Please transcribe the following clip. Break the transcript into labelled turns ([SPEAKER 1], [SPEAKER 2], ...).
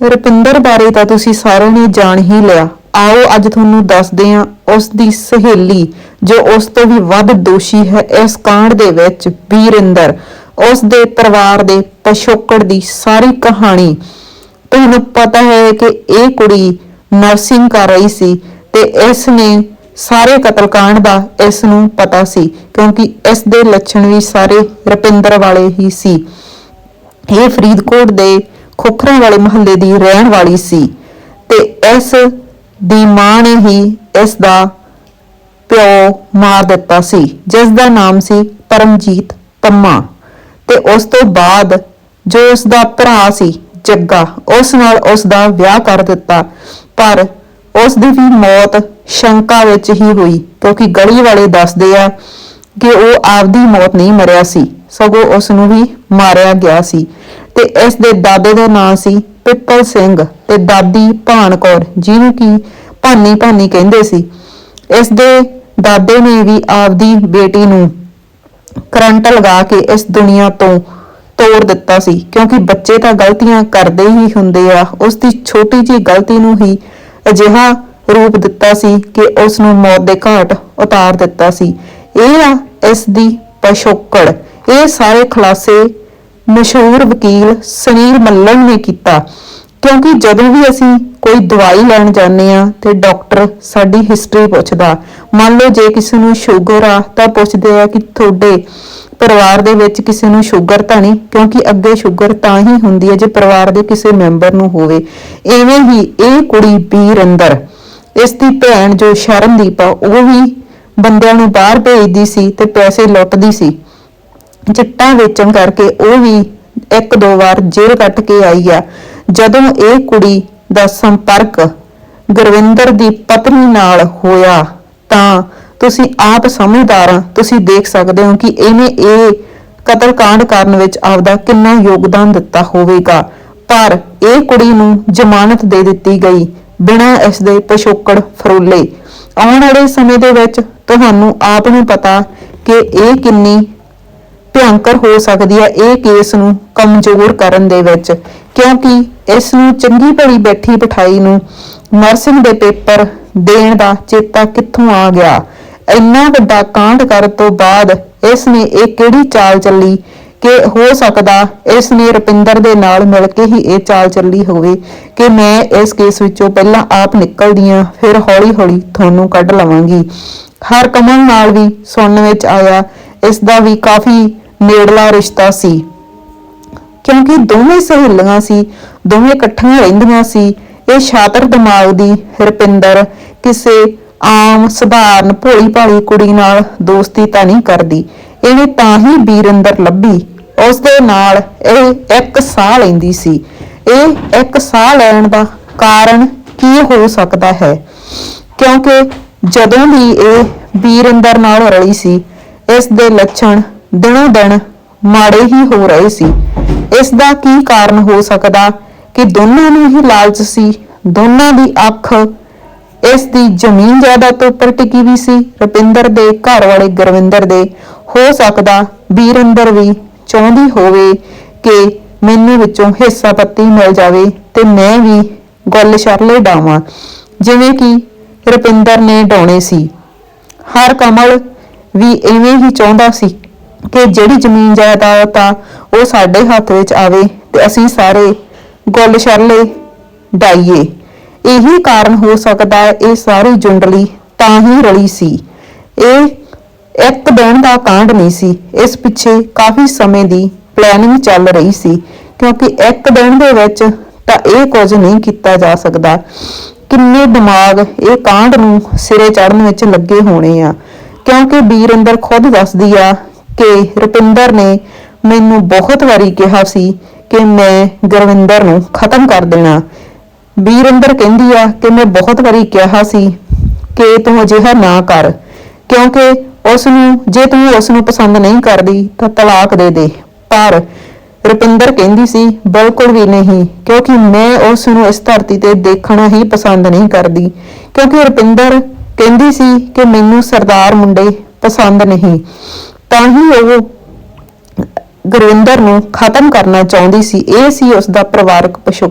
[SPEAKER 1] ਰੁਪਿੰਦਰ ਬਾਰੇ ਤਾਂ ਤੁਸੀਂ ਸਾਰਿਆਂ ਨੇ ਜਾਣ ਹੀ ਲਿਆ। ਆਓ ਅੱਜ ਤੁਹਾਨੂੰ ਦੱਸਦੇ ਹਾਂ ਉਸ ਦੀ ਸਹੇਲੀ, ਜੋ ਉਸ ਤੋਂ ਵੀ ਵੱਧ ਦੋਸ਼ੀ ਹੈ ਇਸ ਕਾਂਡ ਦੇ ਵਿੱਚ ਵੀਰਿੰਦਰ ਉਸ ਦੇ ਪਰਿਵਾਰ ਦੇ ਪਿਛੋਕੜ ਦੀ ਸਾਰੀ ਕਹਾਣੀ। ਤੁਹਾਨੂੰ ਪਤਾ ਹੈ ਕਿ ਇਹ ਕੁੜੀ ਨਰਸਿੰਗ ਕਰ ਰਹੀ ਸੀ ਤੇ ਇਸ ਨੇ ਸਾਰੇ ਕਤਲकांड ਦਾ ਇਸ ਨੂੰ ਪਤਾ ਸੀ, ਕਿਉਂਕਿ ਇਸ ਦੇ ਲੱਛਣ ਵੀ ਸਾਰੇ ਰਪਿੰਦਰ ਵਾਲੇ ਹੀ ਸੀ। ਇਹ ਫਰੀਦਕੋਟ ਦੇ ਖੋਖਰਾਂ ਵਾਲੇ ਮਹੱਲੇ ਦੀ ਰਹਿਣ ਵਾਲੀ ਸੀ ਤੇ ਇਸ ਦੀ ਮਾਂ ਨੇ ਹੀ ਇਸ ਦਾ ਪਿਓ ਮਾਰ ਦਿੱਤਾ ਸੀ, ਜਿਸ ਦਾ ਨਾਮ ਸੀ ਪਰਮਜੀਤ ਪੰਮਾ ਤੇ ਉਸ ਤੋਂ ਬਾਅਦ ਜੋ ਉਸ ਦਾ ਭਰਾ ਸੀ ਜੱਗਾ, ਉਸ ਨਾਲ ਉਸ ਦਾ ਵਿਆਹ ਕਰ ਦਿੱਤਾ, ਪਰ ਉਸ ਦੀ ਵੀ ਮੌਤ ਸ਼ੰਕਾ ਵਿੱਚ ਹੀ ਹੋਈ, ਕਿਉਂਕਿ ਗਲੀ ਵਾਲੇ ਦੱਸਦੇ ਆ ਕਿ ਉਹ ਆਪਦੀ ਮੌਤ ਨਹੀਂ ਮਰਿਆ ਸੀ, ਸਗੋਂ ਉਸ ਨੂੰ ਵੀ ਮਾਰਿਆ ਗਿਆ ਸੀ। ਤੇ ਇਸ ਦੇ ਦਾਦੇ ਦਾ ਨਾਂ ਸੀ ਪਿੱਪਲ ਸਿੰਘ ਤੇ ਦਾਦੀ ਭਾਨ ਕੌਰ, ਜਿਹਨੂੰ ਕਿ ਭਾਨੀ ਭਾਨੀ ਕਹਿੰਦੇ ਸੀ। ਇਸ ਦੇ ਦਾਦੇ ਨੇ ਵੀ ਆਪਦੀ ਬੇਟੀ ਨੂੰ ਕਰੰਟ ਲਗਾ ਕੇ ਇਸ ਦੁਨੀਆ ਤੋਂ ਤੋੜ ਦਿੱਤਾ ਸੀ, ਕਿਉਂਕਿ ਬੱਚੇ ਤਾਂ ਗਲਤੀਆਂ ਕਰਦੇ ਹੀ ਹੁੰਦੇ ਆ। ਉਸ ਦੀ ਛੋਟੀ ਜਿਹੀ ਗਲਤੀ ਨੂੰ ਹੀ ਅਜਿਹਾ ਰੂਪ ਦਿੱਤਾ ਸੀ ਕਿ ਉਸ ਨੂੰ ਮੌਤ ਦੇ ਘਾਟ ਉਤਾਰ ਦਿੱਤਾ ਸੀ। ਇਹ ਆ ਇਸ ਦੀ ਪਿਛੋਕੜ। ਇਹ ਸਾਰੇ ਖੁਲਾਸੇ ਮਸ਼ਹੂਰ ਵਕੀਲ ਸੁਨੀਲ ਮੱਲਣ ਨੇ ਕੀਤਾ। ਕਿਉਂਕਿ ਜਦੋਂ ਵੀ ਅਸੀਂ ਕੋਈ ਦਵਾਈ ਲੈਣ ਜਾਂਦੇ ਆ ਤੇ ਡਾਕਟਰ ਸਾਡੀ ਹਿਸਟਰੀ ਪੁੱਛਦਾ, ਮੰਨ ਲਓ ਜੇ ਕਿਸੇ ਨੂੰ ਸ਼ੂਗਰ ਆ ਤਾਂ ਪੁੱਛਦੇ ਆ ਕਿ ਤੁਹਾਡੇ ਪਰਿਵਾਰ ਦੇ ਵਿੱਚ ਕਿਸੇ ਨੂੰ ਸ਼ੂਗਰ ਤਾਂ ਨਹੀਂ, ਕਿਉਂਕਿ ਅੱਗੇ ਸ਼ੂਗਰ ਤਾਂ ਹੀ ਹੁੰਦੀ ਹੈ ਜੇ ਪਰਿਵਾਰ ਦੇ ਕਿਸੇ ਮੈਂਬਰ ਨੂੰ ਹੋਵੇ। ਐਵੇਂ ਹੀ ਇਹ ਕੁੜੀ ਵੀਰ ਅੰਦਰ ਇਸ ਦੀ ਭੈਣ ਜੋ ਸ਼ਰਨਦੀਪ ਆ, ਉਹ ਵੀ ਬੰਦਿਆਂ ਨੂੰ ਬਾਹਰ ਭੇਜਦੀ ਸੀ ਤੇ ਪੈਸੇ ਲੁੱਟਦੀ ਸੀ। ਚਿੱਟਾ ਵੇਚਣ ਕਰਕੇ ਉਹ ਵੀ ਇੱਕ ਦੋ ਵਾਰ ਜੇਲ੍ਹ ਕੱਟ ਕੇ ਆਈ ਆ। ਜਦੋਂ ਇਹ ਕੁੜੀ ਦਾ ਸੰਪਰਕ ਗੁਰਵਿੰਦਰ ਦੀ ਪਤਨੀ ਨਾਲ ਹੋਇਆ, ਤਾਂ ਤੁਸੀਂ ਆਪ ਸਮਝਦਾਰ ਤੁਸੀਂ ਦੇਖ ਸਕਦੇ ਹੋ ਕਿ ਇਹਨੇ ਇਹ ਕਤਲकांड ਕਰਨ ਵਿੱਚ ਆਪਦਾ ਕਿੰਨਾ ਯੋਗਦਾਨ ਦਿੱਤਾ ਹੋਵੇਗਾ। ਪਰ ਇਹ ਕੁੜੀ ਨੂੰ ਜ਼ਮਾਨਤ ਦੇ ਦਿੱਤੀ ਗਈ ਬਿਨਾਂ ਇਸ ਦੇ ਪਿਛੋਕੜ ਫਰੋਲੇ। ਆਉਣ ਵਾਲੇ ਸਮੇਂ ਦੇ ਵਿੱਚ ਤੁਹਾਨੂੰ ਆਪ ਨੂੰ ਪਤਾ ਕਿ ਇਹ ਕਿੰਨੀ ਭਿਆਨਕ ਹੋ ਸਕਦੀ ਹੈ ਇਹ ਕੇਸ ਨੂੰ ਕਮਜ਼ੋਰ ਕਰਨ ਦੇ ਵਿੱਚ, ਕਿਉਂਕਿ ਇਸ ਨੂੰ ਚੰਗੀ ਭਲੀ ਬੈਠੀ ਬਿਠਾਈ ਨੂੰ ਨਰਸਿੰਗ ਦੇ ਪੇਪਰ ਦੇਣ ਦਾ ਚੇਤਾ ਕਿੱਥੋਂ ਆ ਗਿਆ? ਇੰਨਾ ਵੱਡਾ ਕਾਂਡ ਕਰਨ ਤੋਂ ਬਾਅਦ ਇਸ ਨੇ ਇਹ ਕਿਹੜੀ ਚਾਲ ਚੱਲੀ ਕਿ ਹੋ ਸਕਦਾ ਇਸ ਨੇ ਰੁਪਿੰਦਰ ਦੇ ਨਾਲ ਮਿਲ ਕੇ ਹੀ ਇਹ ਚਾਲ ਚੱਲੀ ਹੋਵੇ ਕਿ ਮੈਂ ਇਸ ਕੇਸ ਵਿੱਚੋਂ ਪਹਿਲਾਂ ਆਪ ਨਿਕਲਦੀ ਹਾਂ, ਫਿਰ ਹੌਲੀ-ਹੌਲੀ ਤੁਹਾਨੂੰ ਕੱਢ ਲਵਾਂਗੀ। ਹਰ ਕਮਲ ਨਾਲ ਵੀ ਸੁਣਨ ਵਿੱਚ ਆਇਆ, ਇਸ ਦਾ ਵੀ ਕਾਫੀ ਨੇੜਲਾ ਰਿਸ਼ਤਾ ਸੀ। ਕਿਉਂਕਿ ਦੋਵੇਂ ਸਹੇਲੀਆਂ ਸੀ, ਦੋਵੇਂ ਇਕੱਠੀਆਂ ਰਹਿੰਦੀਆਂ ਸੀ, ਇਹ ਸ਼ਾਤਰ ਦਿਮਾਗ ਦੀ ਰੁਪਿੰਦਰ ਕਿਸੇ ਆਮ, ਸਧਾਰਨ ਭੋਲੀ ਭਾਲੀ ਕੁੜੀ ਨਾਲ ਦੋਸਤੀ ਤਾਂ ਨਹੀਂ ਕਰਦੀ। ਇਹਨੇ ਤਾਂ ਹੀ ਵੀਰਿੰਦਰ ਲੱਭੀ। ਉਸ ਦੇ ਨਾਲ ਇਹ ਇੱਕ ਸਾਹ ਲੈਂਦੀ ਸੀ। ਇਹ ਇੱਕ ਸਾਹ ਲੈਣ ਦਾ ਕਾਰਨ ਕੀ ਹੋ ਸਕਦਾ ਹੈ? ਕਿਉਂਕਿ ਜਦੋਂ ਵੀ ਇਹ ਵੀਰਿੰਦਰ ਨਾਲ ਰਲੀ ਸੀ, ਇਸ ਦੇ ਲੱਛਣ ਦਿਨੋਂ ਦਿਨ ਮਾੜੇ ਹੀ ਹੋ ਰਹੇ ਸੀ। ਇਸ ਦਾ ਕੀ ਕਾਰਨ ਹੋ ਸਕਦਾ ਕਿ ਦੋਨਾਂ ਨੂੰ ਹੀ ਲਾਲਚ ਸੀ? ਦੋਨਾਂ ਦੀ ਅੱਖ ਇਸ ਦੀ ਜ਼ਮੀਨ ਜਾਇਦਾਦ ਤੋਂ ਉੱਪਰ ਟਿਕੀ ਵੀ ਸੀ। ਰੁਪਿੰਦਰ ਦੇ ਘਰ ਵਾਲੇ ਗੁਰਵਿੰਦਰ ਦੇ ਹੋ ਸਕਦਾ ਵੀਰਿੰਦਰ ਵੀ ਚਾਹੁੰਦੀ ਹੋਵੇ ਕਿ ਮੈਨੂੰ ਵਿੱਚੋਂ ਹਿੱਸਾ ਪੱਤੀ ਮਿਲ ਜਾਵੇ ਤੇ ਮੈਂ ਵੀ ਗੁੱਲ ਸ਼ਰਲੇ ਡਾਵਾਂ। ਜਿਵੇਂ ਕਿ ਰੁਪਿੰਦਰ ਨੇ ਡਾਉਣੇ ਸੀ। ਹਰ ਕਮਲ ਵੀ ਐਵੇਂ ਹੀ ਚਾਹੁੰਦਾ ਸੀ ਕਿ ਜਿਹੜੀ ਜ਼ਮੀਨ ਜਾਇਦਾਦ ਆ, ਉਹ ਸਾਡੇ ਹੱਥ ਵਿੱਚ ਆਵੇ ਤੇ ਅਸੀਂ ਸਾਰੇ ਗੁੱਲ ਸ਼ਰਲੇ ਡਾਈਏ ਇਹੀ ਕਾਰਨ ਹੋ ਸਕਦਾ ਹੈ, ਇਹ ਸਾਰੀ ਜੁੰਡਲੀ ਤਾਂ ਹੀ ਰਲੀ ਸੀ। ਇਹ ਇੱਕ ਦਿਨ ਦਾ ਕਾਂਡ ਨਹੀਂ ਸੀ। ਇਸ ਪਿੱਛੇ ਕਾਫੀ ਸਮੇਂ ਦੀ ਪਲੈਨਿੰਗ ਚੱਲ ਰਹੀ ਸੀ, ਕਿਉਂਕਿ ਇੱਕ ਦਿਨ ਦੇ ਵਿੱਚ ਤਾਂ ਇਹ ਕੁਝ ਨਹੀਂ ਕੀਤਾ ਜਾ ਸਕਦਾ। ਕਿੰਨੇ ਦਿਮਾਗ ਇਹ ਕਾਂਡ ਨੂੰ ਸਿਰੇ ਚੜਨ ਵਿੱਚ ਲੱਗੇ ਹੋਣੇ ਆ, ਕਿਉਂਕਿ ਵੀਰ ਅੰਦਰ ਖੁਦ ਦੱਸਦੀ ਆ ਕਿ ਰੁਪਿੰਦਰ ਨੇ ਮੈਨੂੰ ਬਹੁਤ ਵਾਰੀ ਕਿਹਾ ਸੀ ਕਿ ਮੈਂ ਗੁਰਵਿੰਦਰ ਨੂੰ ਖਤਮ ਕਰ ਦੇਣਾ ਵੀਰਿੰਦਰ ਕਹਿੰਦੀ ਆ ਕਿ ਮੈਂ ਬਹੁਤ ਵਾਰੀ ਕਿਹਾ ਸੀ ਕਿ ਤੂੰ ਅਜਿਹਾ ਨਾ ਕਰ, ਕਿਉਂਕਿ ਉਸ ਨੂੰ ਜੇ ਤੂੰ ਉਸ ਨੂੰ ਪਸੰਦ ਨਹੀਂ ਕਰਦੀ ਤਾਂ ਤਲਾਕ ਦੇ ਦੇ। ਪਰ ਰੁਪਿੰਦਰ ਕਹਿੰਦੀ ਸੀ, ਬਿਲਕੁਲ ਵੀ ਨਹੀਂ, ਕਿਉਂਕਿ ਮੈਂ ਉਸ ਨੂੰ ਇਸ ਧਰਤੀ ਤੇ ਦੇਖਣਾ ਹੀ ਪਸੰਦ ਨਹੀਂ ਕਰਦੀ, ਕਿਉਂਕਿ ਰੁਪਿੰਦਰ ਕਹਿੰਦੀ ਸੀ ਕਿ ਮੈਨੂੰ ਸਰਦਾਰ ਮੁੰਡੇ ਪਸੰਦ ਨਹੀਂ। ਤਾਂ ਹੀ ਉਹ ਗੁਰਵਿੰਦਰ ਨੂੰ ਖਤਮ ਕਰਨਾ ਚਾਹੁੰਦੀ ਸੀ। ਇਹ ਸੀ ਉਸ ਦਾ ਪਰਿਵਾਰਕ ਪਿਛੋਕੜ।